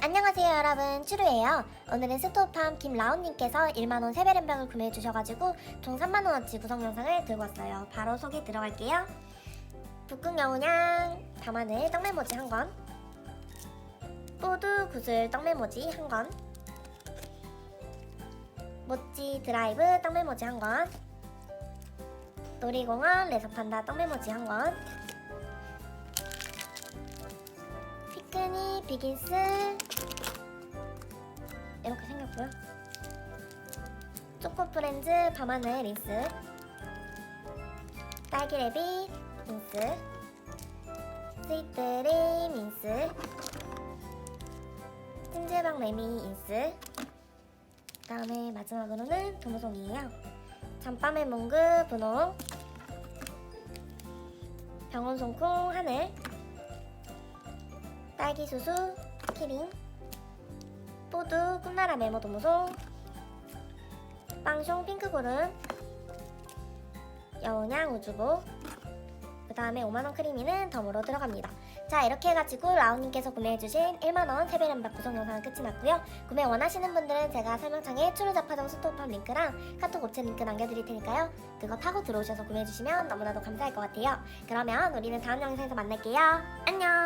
안녕하세요 여러분. 추루예요. 오늘은 스토팜 김라온님께서 1만원 세배렌병을 구매해 주셔가지고 총 3만원어치 구성 영상을 들고 왔어요. 바로 소개 들어갈게요. 북극 여우냥 밤하늘 떡메모지 한건 뽀드 구슬 떡메모지 한건 모찌 드라이브 떡메모지 한건 놀이공원 레서판다 떡메모지 한건 피크니 비긴스 이렇게 생겼고요. 초코 프렌즈 밤하늘 린스 딸기 레빗 린스 스위트리 민스 찜질방 레미 인스 다음에 마지막으로는 도무송이에요. 잠밤의 몽그 분홍 병원 송콩 하늘 딸기 수수 키링 뽀드 꿈나라 메모 도무송 빵숑 핑크고른. 여운양 우주보. 그 다음에 5만원 크리미는 덤으로 들어갑니다. 자 이렇게 해가지고 라온님께서 구매해주신 1만원 세배련박 구성 영상은 끝이 났고요. 구매 원하시는 분들은 제가 설명창에 추루자파정 스토팜 링크랑 카톡 업체 링크 남겨드릴 테니까요. 그거 타고 들어오셔서 구매해주시면 너무나도 감사할 것 같아요. 그러면 우리는 다음 영상에서 만날게요. 안녕